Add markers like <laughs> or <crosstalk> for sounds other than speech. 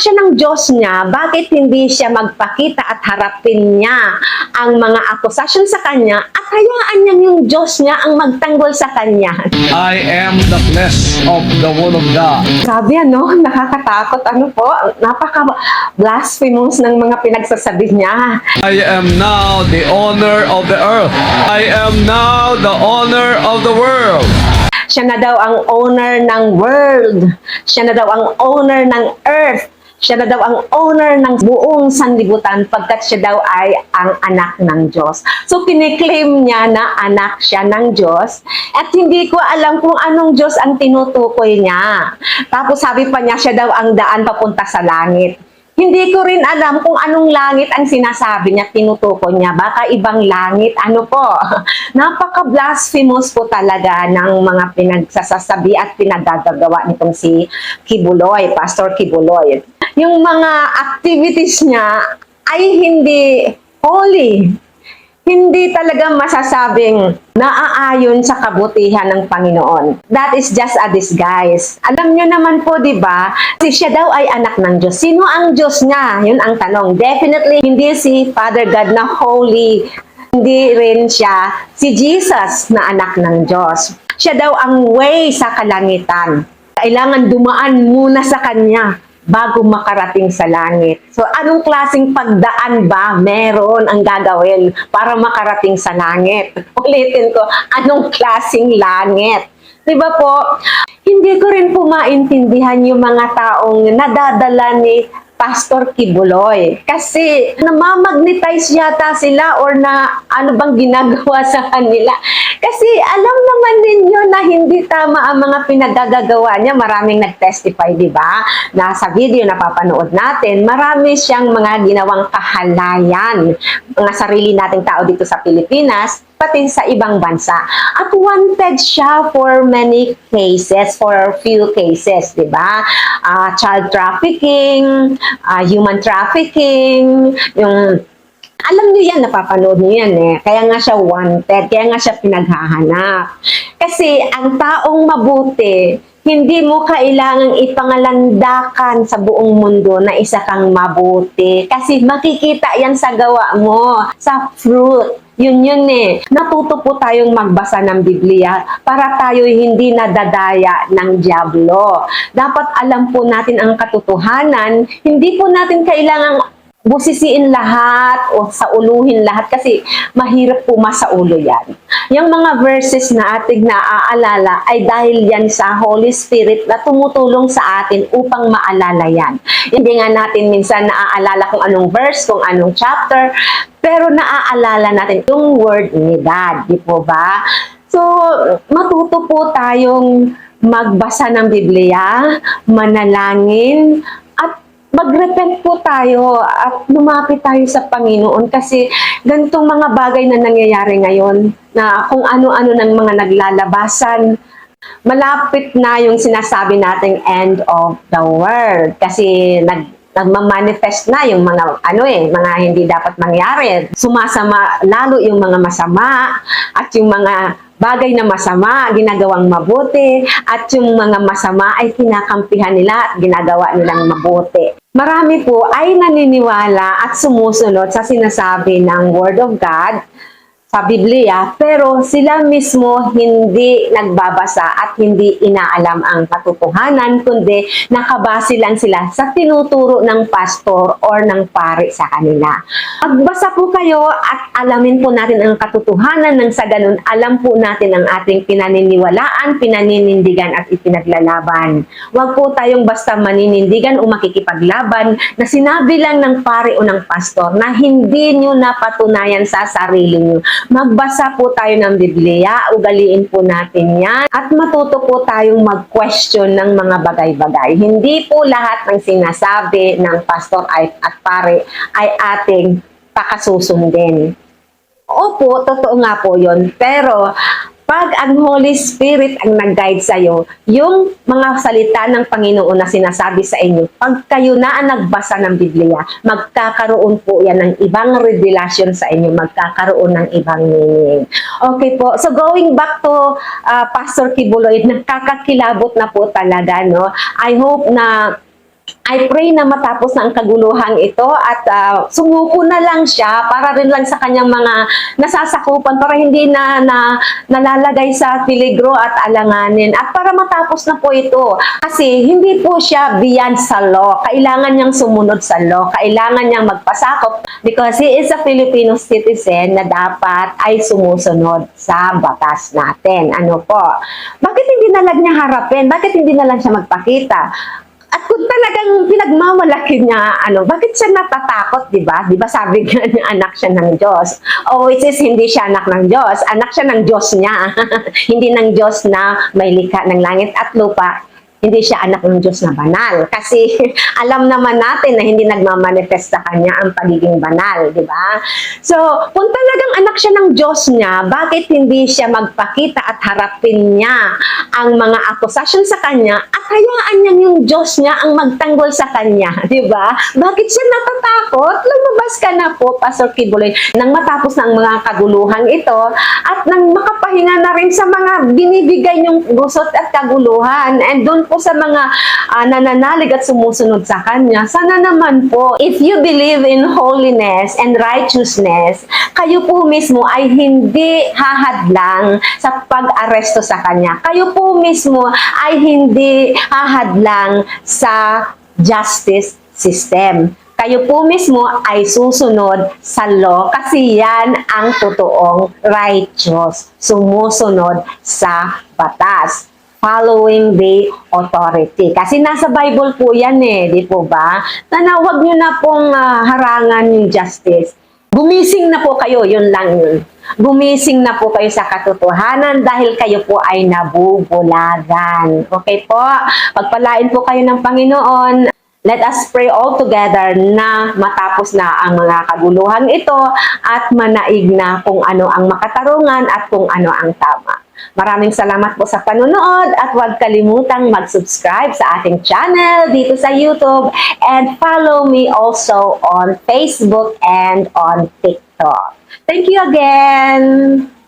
siya ng Diyos niya, bakit hindi siya magpakita at harapin niya ang mga akusasyon sa kanya at hayaan niya yung Diyos niya ang magtanggol sa kanya? I am the flesh of the word of God. Sabi ano, <laughs> nakakatakot ano po, napaka-blasphemous ng mga pinagsasabi niya. I am now the owner of the earth. I am now the owner of the world. Siya na daw ang owner ng world. Siya na daw ang owner ng earth. Siya na daw ang owner ng buong sanlibutan pagkat siya daw ay ang anak ng Diyos. So, kiniklaim niya na anak siya ng Diyos at hindi ko alam kung anong Diyos ang tinutukoy niya. Tapos sabi pa niya siya daw ang daan papunta sa langit. Hindi ko rin alam kung anong langit ang sinasabi niya, tinutukoy niya. Baka ibang langit, ano po. <laughs> Napaka-blasphemous po talaga ng mga pinagsasasabi at pinagagagawa nitong si Kibuloy, Pastor Kibuloy. Yung mga activities niya ay hindi holy. Hindi talaga masasabing naaayon sa kabutihan ng Panginoon. That is just a disguise. Alam nyo naman po, di ba? Si siya daw ay anak ng Diyos. Sino ang Diyos niya? Yun ang tanong. Definitely, hindi si Father God na holy. Hindi rin siya si Jesus na anak ng Diyos. Siya daw ang way sa kalangitan. Kailangan dumaan muna sa Kanya bago makarating sa langit. So, anong klaseng pagdaan ba meron ang gagawin para makarating sa langit? <laughs> Ulitin ko, anong klaseng langit? Di ba po? Hindi ko rin po maintindihan yung mga taong nadadala ni Pastor Kibuloy. Kasi namamagnetize yata sila or na ano bang ginagawa <laughs> sa kanila. Kasi alam naman ninyo na hindi tama ang mga pinagagagawa niya. Maraming nag-testify, di ba? Na sa video na papanood natin, marami siyang mga ginawang kahalayan. Mga sarili nating tao dito sa Pilipinas, pati sa ibang bansa. At wanted siya for many cases, for few cases, di ba? Ah, child trafficking, ah, human trafficking, yung alam niyo yan, napapanood niyo yan eh. Kaya nga siya wanted, kaya nga siya pinaghahanap. Kasi ang taong mabuti, hindi mo kailangang ipangalandakan sa buong mundo na isa kang mabuti. Kasi makikita yan sa gawa mo, sa fruit. Yun yun eh. Natuto po tayong magbasa ng Biblia para tayo hindi nadadaya ng Diablo. Dapat alam po natin ang katotohanan. Hindi po natin kailangang busisiin lahat o sauluhin lahat kasi mahirap po masaulo yan. Yung mga verses na ating naaalala ay dahil yan sa Holy Spirit na tumutulong sa atin upang maalala yan. Hindi nga natin minsan naaalala kung anong verse, kung anong chapter, pero naaalala natin yung word ni God, di po ba? So, matuto po tayong magbasa ng Biblia, manalangin, mag-repent po tayo at lumapit tayo sa Panginoon kasi ganitong mga bagay na nangyayari ngayon na kung ano-ano ng mga naglalabasan, malapit na yung sinasabi nating end of the world kasi nag nagmamanifest na yung mga ano eh, mga hindi dapat mangyari. Sumasama lalo yung mga masama at yung mga bagay na masama, ginagawang mabuti, at yung mga masama ay kinakampihan nila at ginagawa nilang mabuti. Marami po ay naniniwala at sumusunod sa sinasabi ng Word of God sa Biblia, pero sila mismo hindi nagbabasa at hindi inaalam ang katotohanan, kundi nakabase lang sila sa tinuturo ng pastor or ng pari sa kanila. Magbasa po kayo at alamin po natin ang katotohanan ng sa ganun, alam po natin ang ating pinaniniwalaan, pinaninindigan at ipinaglalaban. Huwag po tayong basta maninindigan o makikipaglaban na sinabi lang ng pari o ng pastor na hindi nyo napatunayan sa sarili nyo magbasa po tayo ng Biblia, ugaliin po natin yan, at matuto po tayong mag-question ng mga bagay-bagay. Hindi po lahat ng sinasabi ng pastor at pare ay ating pakasusundin. Opo, totoo nga po yun. Pero, pag ang Holy Spirit ang nag-guide sa'yo, yung mga salita ng Panginoon na sinasabi sa inyo, pag kayo na ang nagbasa ng Biblia, magkakaroon po yan ng ibang revelation sa inyo, magkakaroon ng ibang meaning. Okay po, so going back to uh, Pastor Kibuloy, nakakakilabot na po talaga, no? I hope na I pray na matapos na ang kaguluhan ito at ah, sumuko na lang siya para rin lang sa kanyang mga nasasakupan para hindi na, na nalalagay sa peligro at alanganin at para matapos na po ito kasi hindi po siya beyond sa law. Kailangan niyang sumunod sa law. Kailangan niyang magpasakop because he is a Filipino citizen na dapat ay sumusunod sa batas natin. Ano po? Bakit hindi na lang niya harapin? Bakit hindi na lang siya magpakita? At kung talagang pinagmamalaki niya, ano, bakit siya natatakot, di ba? Di ba sabi nga <laughs> niya, anak siya ng Diyos. O which is, hindi siya anak ng Diyos. Anak siya ng Diyos niya. <laughs> hindi ng Diyos na may likha ng langit at lupa. Hindi siya anak ng Diyos na banal. Kasi <laughs> alam naman natin na hindi nagmamanifest sa kanya ang pagiging banal, di ba? So, kung talagang anak siya ng Diyos niya, bakit hindi siya magpakita at harapin niya ang mga akusasyon sa kanya at hayaan niya yung Diyos niya ang magtanggol sa kanya, <laughs> di ba? Bakit siya natatakot? Lumabas ka na po, Pastor Kibuloy, nang matapos ng mga kaguluhan ito at nang makapahinga na rin sa mga binibigay niyong gusot at kaguluhan and doon po sa mga ah, nananalig at sumusunod sa kanya, sana naman po, if you believe in holiness and righteousness, kayo po mismo ay hindi hahadlang sa pag-aresto sa kanya. Kayo po mismo ay hindi hahadlang sa justice system. Kayo po mismo ay susunod sa law kasi yan ang totoong righteous. Sumusunod sa batas following the authority. Kasi nasa Bible po yan eh, di po ba? Nanawag nyo na pong ah, harangan yung justice. Gumising na po kayo, yun lang yun. Gumising na po kayo sa katotohanan dahil kayo po ay nabubulagan. Okay po? Pagpalain po kayo ng Panginoon. Let us pray all together na matapos na ang mga kaguluhan ito at manaig na kung ano ang makatarungan at kung ano ang tama. Maraming salamat po sa panonood at huwag kalimutang mag-subscribe sa ating channel dito sa YouTube and follow me also on Facebook and on TikTok. Thank you again!